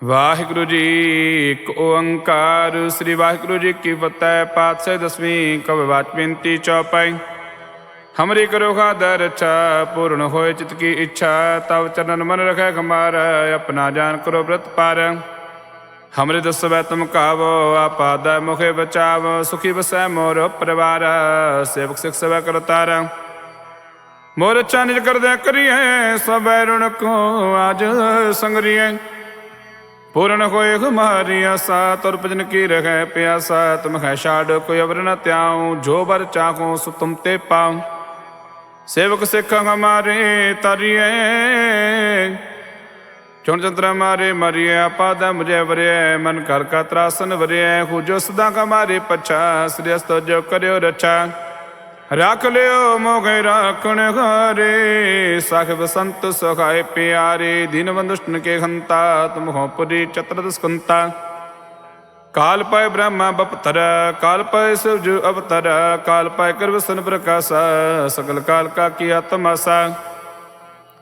ਵਾਹਿਗੁਰੂ ਜੀ ਇੱਕ ਓੰਕਾਰ, ਸ੍ਰੀ ਵਾਹਿਗੁਰੂ ਜੀ ਕੀ ਫਤਿਹ, ਪਾਤਸ਼ਾਹ ਦਸਵੀਂ ਕਵ ਵਾਚ ਬੇਨਤੀ ਚੌਪਾਈ। ਹਮਰੀ ਕਰੋ ਖਾਦਰ ਅੱਛਾ ਪੂਰਨ ਹੋਏ ਚਿਤ ਕੀ ਇੱਛਾ, ਤਵ ਚਰਨ ਮਨ ਰਖੈ ਖਮਾਰ, ਆਪਣਾ ਜਾਨ ਕਰੋ ਬ੍ਰਤ ਪਾਰ। ਹਮਰੇ ਦਸਵੈ ਤੁਮ ਕਾਵੋ ਆਪਾਦਾ ਮੁਖੇ ਬਚਾਵੋ, ਸੁਖੀ ਬਸੈ ਮੋਰ ਪਰਿਵਾਰ, ਸੇਵਕ ਸਿਖ ਸਵੈ ਕਰਤਾਰ ਮੋਰ ਅੱਛਾ ਨਿਜ ਕਰਦਿਆ ਕਰੀਏ ਸਭੈ ਰੁਣ ਕੋ ਆਜ ਸੰਗਰੀਏ ਪੂਰਨ ਹੋਏ ਹਮਾਰੀ ਆਸਾ ਤੁਰ ਭਜਨ ਕੀ ਰਹਿ ਪਿਆਸਾ ਤੁਮ ਹੈ ਛਾੜ ਕੋਈ ਅਵਰ ਨ ਤਿਆਉ ਜੋ ਬਰ ਚਾਹੋ ਸੁ ਤੁਮ ਤੇ ਪਾਉ। ਸੇਵਕ ਸਿੱਖ ਹਮਾਰੇ ਤਰੀਏ ਚੁਣ ਚੰਤਰਾ ਮਾਰੇ ਮਰੀਏ ਆਪਾਦ ਮੁਝੇ ਵਰਿਐ ਮਨ ਕਰ ਕਾ ਤਰਾਸਨ ਵਰਿਐ ਹੋ ਜੋ ਸਦਾ ਕਮਾਰੇ ਪਛਾ। ਸ੍ਰੀ ਅਸਤੋ ਜੋ ਕਰਿਓ ਰਛਾ। ਰੱਖ ਲਿਓ ਮੋਗੇ ਰਾਖਣ ਘਾਰੇ ਸਾਹਿਬ ਸੰਤ ਸੁਖਾਏ ਪਿਆਰੇ ਦਿਨ ਬੰਦੁਸ਼ਟਨ ਕੇ ਖੰਤਾ ਤੁਮ ਹੋ ਪੁਰੀ ਚਤਰ ਦਸਕੰਤਾ ਕਾਲ ਪਾਏ ਬ੍ਰਹਮਾ ਬਪਤਰ ਕਾਲ ਪਾਏ ਸੂਰਜ ਅਵਤਰ ਕਾਲ ਪਾਏ ਕਰ ਵਸਨ ਪ੍ਰਕਾਸ਼ ਸਗਲ ਕਾਲ ਕਾ ਕੀ ਆਤਮਾਸਾ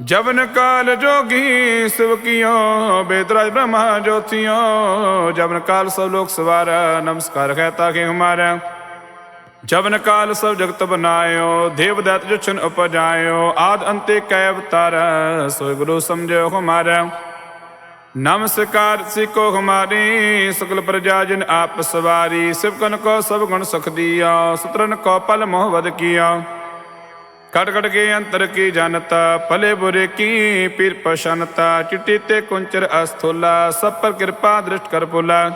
ਜਵਨ ਕਾਲ ਜੋਗੀ ਸਿਵ ਕੀਓ ਬੇਦਰਾਜ ਬ੍ਰਹਮਾ ਜੋਤੀਓ ਜਵਨ ਕਾਲ ਸਭ ਲੋਕ ਸਵਾਰਾ ਨਮਸਕਾਰ ਹੈ ਤਾਕੇ ਹਮਾਰਾ ਜਵਨ ਕਾਲ ਸਭ ਜਗਤ ਬਨਾਇਓ ਦੇਵ ਦਤ ਜੁਛਨ ਉਪਜਾਇਓ ਆਦ ਅੰਤੇ ਕੈ ਅਵਤਾਰ ਸੋਇ ਗੁਰੂ ਸਮਝਿਓ ਹਮਾਰਾ ਨਮਸਕਾਰ ਸਿਕੋ ਹਮਾਰੀ ਸਕਲ ਪ੍ਰਜਾ ਜਨ ਆਪ ਸਵਾਰੀ ਸਿਵਕਨ ਕੋ ਸਭ ਗੁਣ ਸੁਖ ਦੀਆ ਸੁਤਰਨ ਕੋ ਪਲ ਮੋਹ ਵਦ ਕੀਆ ਕਟ ਕਟ ਕੇ ਅੰਤਰ ਕੀ ਜਨਤਾ ਭਲੇ ਬੁਰੇ ਕੀ ਪੀਰ ਪਛਨਤਾ ਚਿੱਟੀ ਤੇ ਕੁੰਚਰ ਅਸਥੋਲਾ ਸਭ ਪਰ ਕਿਰਪਾ ਦ੍ਰਿਸ਼ਟ ਕਰ ਪੁਲਾ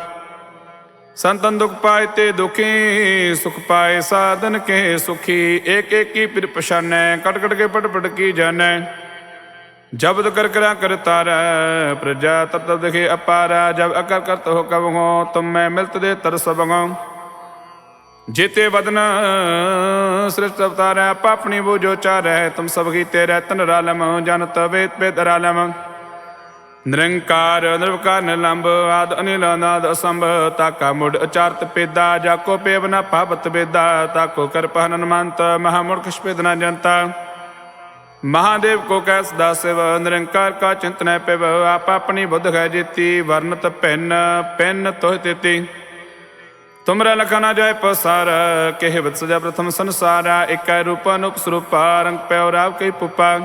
ਸੰਤਨ ਦੁਖ ਪਾਏ ਤੇ ਦੁਖੀ, ਸੁਖ ਪਾਏ ਸਾਧਨ ਕੇ ਸੁਖੀ। ਏਕ ਏਕ ਪਿਰ ਪਛਾਨੈ, ਕਟ ਕਟ ਕੇ ਪਟ ਪਟ ਕੀ ਜਾਣੈ। ਜਬਦ ਕਰ ਕਰਾ ਕਰ ਤਾਰਾ, ਪ੍ਰਜਾ ਤਤ ਤਤ ਦਿਖੇ ਅਪਾਰਾ। ਜਬ ਅਕਰ ਕਰਤ ਹੋ ਕਬ ਹੋ, ਤੁਮ ਮੈਂ ਮਿਲਤ ਦੇ ਤਰ ਸਬਗੋ ਜੇਤੇ ਬਦਨ ਸ੍ਰਿਸ਼ਟ ਅਵਤਾਰੈ ਆਪ ਆਪਣੀ ਬੂਝੋ ਚਾਰੈ, ਤੁਮ ਸਭ ਕੀ ਤੇਰੇ ਤਨ ਰਾਲਮ ਜਨ ਵੇਦ ਪੇਦ ਰਾਲਮ। ਨਿਰੰਕਾਰ, ਨਿਰਵਕਾਰ ਨਿਲੰਬ ਆਦ, ਅਨਿਲ, ਅਨਾਦ, ਅਸੰਭ, ਤਾਕਾ, ਮੁੜ ਅਚਾਰਤ, ਪੇਦਾ, ਜਾਕੋ, ਪੇਵ, ਨ ਭਾਵਤ ਬੇਦਾ ਤਾਕੋ ਕਰ ਪਹਨਨ ਮੰਤ ਮਹਾ ਮੁੜ ਨ ਜਨਤਾ। ਮਹਾਦੇਵ ਕੋ ਕੈ ਸਦਾ ਸਿਵ, ਨਿਰੰਕਾਰ ਕਾ ਚਿੰਤਨੈ ਪਿਵ, ਆਪ ਆਪਣੀ ਬੁੱਧ ਹੈ ਜੀਤੀ, ਵਰਨਤ ਭਿੰਨ ਪਿੰਨ ਤੋਹ ਤੇਤੀ। ਤੁਮਰਾ ਲਖਨਾ ਜਾਏ ਪਸਾਰ, ਕਹਿ ਵਤ ਸਜਾ ਪ੍ਰਥਮ ਸੰਸਾਰਾ ਇਕੈ ਰੂਪਾ ਅਨੂਪ ਸਰੂਪਾ, ਰੰਗ ਪਿਓ ਰਾਵ ਕਈ ਪੁਪਾ।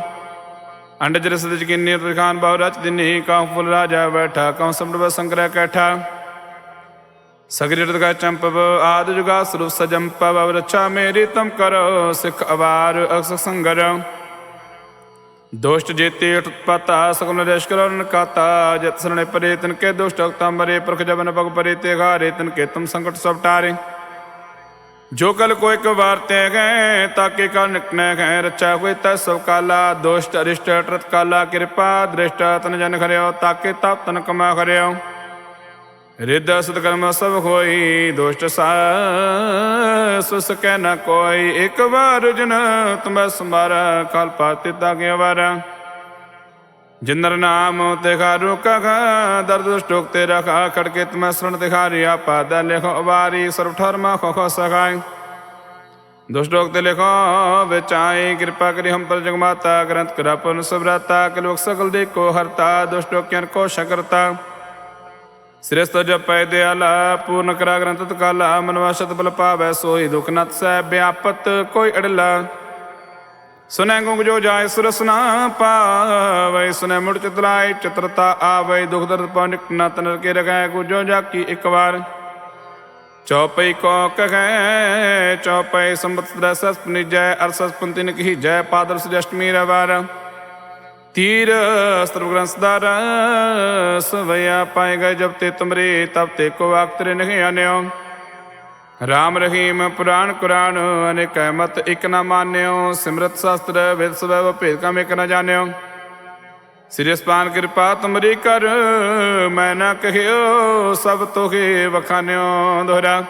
ਅੰਡ ਜਰ ਸਦਜ ਕਿੰਨੀ ਤੁਖਾਨ ਬਹੁ ਰਚ ਦਿਨੀ ਕਾਹ ਫੁੱਲ ਰਾਜਾ ਬੈਠਾ ਕਉ ਸੰਭਵ ਸੰਗ੍ਰਹਿ ਕੈਠਾ। ਸਗਰੀ ਕਾ ਚੰਪਵ ਆਦ ਜੁਗਾ ਸਰੂਪ ਸਜੰਪਵ ਰਛਾ ਮੇਰੀ ਤਮ ਕਰੋ, ਸਿਖ ਅਵਾਰ ਅਕਸ ਸੰਗਰ। ਦੋਸ਼ਟ ਜੇਤੇ ਉਤਪਤਾ ਸਗਲ ਨਰੇਸ਼ ਕਰਨ ਕਾਤਾ ਜਤ ਸਰਣੇ ਪਰੇ ਤਨ ਕੇ ਦੁਸ਼ਟ ਅਕਤਾ ਮਰੇ, ਪੁਰਖ ਜਬਨ ਬਗ ਪਰੇ ਤੇ ਘਾਰੇ ਤਨ ਕੇ ਤੁਮ ਸੰਕਟ ਸਭ ਟਾਰੇ। ਜੋ ਕਲ ਕੋ ਇੱਕ ਵਾਰ ਤੈ ਗਏ ਤਾਕੇ ਕਲ ਨਿਕਨੈ ਗਏ ਰਚਾ ਹੋਏ ਤਾ ਸਭ ਕਾਲਾ, ਦੋਸ਼ਟ, ਅਰਿਸ਼ਟ ਟਰਤ ਕਾਲਾ, ਕਿਰਪਾ, ਦ੍ਰਿਸ਼ਟ, ਤਨ ਜਨ ਖਰਿਓ ਤਾਕੇ ਤਪ ਤਨ ਕਮਾ ਖਰਿਓ ਰਿੱਧ ਸਤ ਕਰਮ ਸਭ ਹੋਈ, ਦੋਸ਼ਟ ਸਾ ਸੁਸ ਕੈ ਨ ਕੋਈ, ਇੱਕ ਵਾਰ ਜਨ ਤੁਮੈ ਸਮਾਰਾ, ਕਲ ਪਾਤੇ ਤਾਗੇ ਵਾਰਾ ਜਿਨਰ ਨਾਮ ਤੇ ਖਾਰੂ ਦਰਦ ਸਟੋਕ ਤੇ ਰਖਾ ਖੜਕੇ ਤੁਮੈ ਸੁਣ ਤੇ ਖਾਰਿਆ ਪਾਦ ਲਿਖੋ ਵਾਰੀ, ਸਰਬ ਠਰਮਾ ਖੋ ਖੋ ਸਖਾਈ। ਦੁਸ਼ਟੋਕ ਤੇ ਲਿਖੋ ਵਿਚਾਈ ਕਿਰਪਾ ਕਰੀ ਹਮ ਪਰ ਜਗ ਮਾਤਾ, ਗ੍ਰੰਥ ਕਰਾ ਪੁਨ ਸਬਰਾਤਾ ਕਲੋਕ ਸਗਲ ਦੇ ਕੋ ਹਰਤਾ ਦੁਸ਼ਟੋਕਿਆਂ ਕੋ ਸ਼ਕਰਤਾ। ਸ੍ਰਿਸ਼ਟ ਜਪੈ ਦਿਆਲਾ, ਪੂਰਨ ਕਰਾ ਗ੍ਰੰਥ ਤਕਾਲਾ ਮਨਵਾਸ਼ਤ ਬਲ ਪਾਵੈ ਸੋਈ ਦੁਖ ਨਤ ਸਹਿ ਵਿਆਪਤ ਕੋਈ ਅੜਲਾ। ਸੁਨੈ ਗੁੰਗ ਜੋ ਜਾਏ ਸੁਰਸਨਾ ਪਾਵੈ, ਸੁਨੈ ਮੁੜ ਚਤਰਾਏ ਚਤਰਤਾ ਆਵੈ, ਦੁਖ ਦਰਦ ਪਾਨਿਕ ਨਾ ਤਨਰ ਕੇ ਰਗੈ, ਗੁਜੋ ਜਾਕੀ ਇੱਕ ਵਾਰ। ਚੌਪਈ ਕੋ ਕਹੈ, ਚੌਪਈ ਸੰਬਤ ਦਸਸ ਨਿਜੈ ਅਰਸਸ ਪੰਤਿਨ ਕੀ ਜੈ, ਪਾਦਰ ਸਜਸ਼ਟਮੀ ਰਵਾਰ ਤੀਰ ਸਰਬ ਗ੍ਰੰਥ ਸਦਾਰ ਸਵਿਆ ਪਾਏ ਗਏ ਜਬ ਤੇ ਤੁਮਰੇ, ਤਬ ਤੇ ਕੋ ਆਕਤਰੇ ਨਹੀਂ ਆਨਿਓ। ਰਾਮ ਰਹੀਮ ਪੁਰਾਣ ਕੁਰਾਨ, ਅਨੇਕ ਮਤ ਇਕ ਨਾ ਮਾਨਿਓ, ਸਿਮਰਤ ਸ਼ਾਸਤਰ ਵੇਦ ਸਵੈ ਭੇਦ ਕਮ ਇਕ ਨਾ ਜਾਣਿਓ। ਸ੍ਰੀ ਸਪਾਨ ਕਿਰਪਾ ਤੁਮਰੀ ਕਰ, ਮੈਂ ਨਾ ਕਹਿਓ, ਸਭ ਤੋਹੇ ਵਖਾਨਿਓ ਦੋਹਰਾ।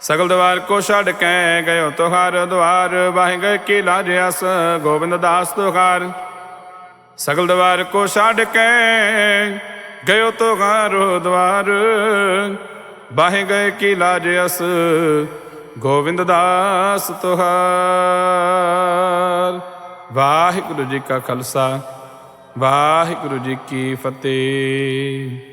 ਸਗਲ ਦਵਾਰ ਕੋ ਛੱਡ ਕੇ ਗਇਓ ਤੁਹਾਰ, ਦਵਾਰ ਵਾਹਿ ਗਏ ਕੀ ਲਾਜ ਅਸ ਗੋਬਿੰਦ ਦਾਸ ਤੁਹਾਰ। ਸਗਲ ਦਵਾਰ ਕੋ ਛੱਡ ਕੇ ਗਇਓ ਤੁਹਾਰ, ਦਵਾਰ ਬਾਹੇ ਗਏ ਕੀ ਲਾਜ ਅਸ ਗੋਬਿੰਦ ਦਾਸ ਤੁਹਾਰ। ਵਾਹਿਗੁਰੂ ਜੀ ਕਾ ਖਾਲਸਾ, ਵਾਹਿਗੁਰੂ ਜੀ ਕੀ ਫਤਿਹ।